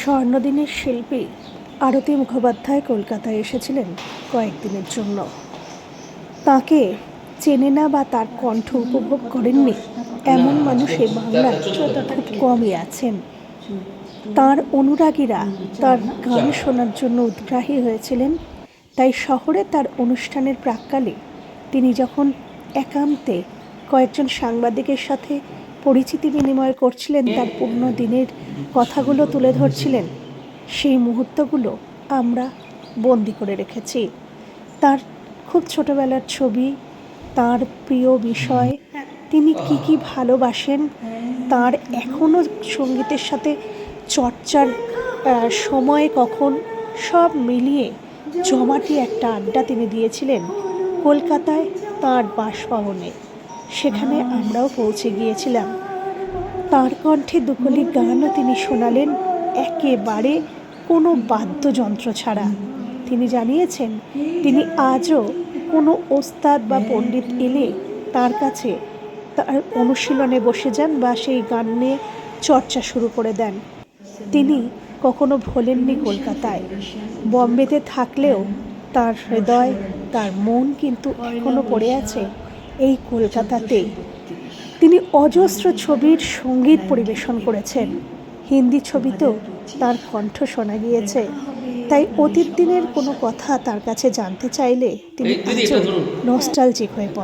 স্বর্ণদিনের শিল্পী আরতি মুখোপাধ্যায় কলকাতায় এসেছিলেন কয়েকদিনের জন্য। তাকে চেনে না বা তার কণ্ঠ উপভোগ করেননি এমন মানুষ বাংলায় খুব কমই আছেন। তার অনুরাগীরা তার গান শোনার জন্য উৎগ্রাহী হয়েছিলেন, তাই শহরে তার অনুষ্ঠানের প্রাক্কালে তিনি যখন একান্তে কয়েকজন সাংবাদিকের সাথে পরিচিতি বিনিময় করছিলেন, তার পূর্ণ দিনের কথাগুলো তুলে ধরছিলেন। সেই মুহূর্তগুলো আমরা বন্দি করে রেখেছি। তার খুব ছোটবেলার ছবি, তার প্রিয় বিষয়, তিনি কি কি ভালোবাসেন, তার এখনও সঙ্গীতের সাথে চর্চার সময় কখন, সব মিলিয়ে জমাটি একটা আড্ডা তিনি দিয়েছিলেন কলকাতায় তার বাসভবনে। সেখানে আমরাও পৌঁছে গিয়েছিলাম। তার কণ্ঠে দুকলি গানও তিনি শোনালেন একেবারে কোনো বাদ্যযন্ত্র ছাড়া। তিনি জানিয়েছেন, তিনি আজও কোনো ওস্তাদ বা পণ্ডিত এলে তার কাছে তার অনুশীলনে বসে যান বা সেই গান নিয়ে চর্চা শুরু করে দেন। তিনি কখনো ভোলেননি কলকাতায়। বম্বেতে থাকলেও তার হৃদয়, তার মন কিন্তু এখনও পড়ে আছে এই কলকাতাতেই। তিনি অজস্র ছবির সংগীত পরিবেশন করেছেন। হিন্দি ছবিতেও তার কণ্ঠ শোনা গিয়েছে। তাই অতীত দিনের কোনো কথা তার কাছে জানতে চাইলে তিনি নস্টালজিক হয়ে পড়েন।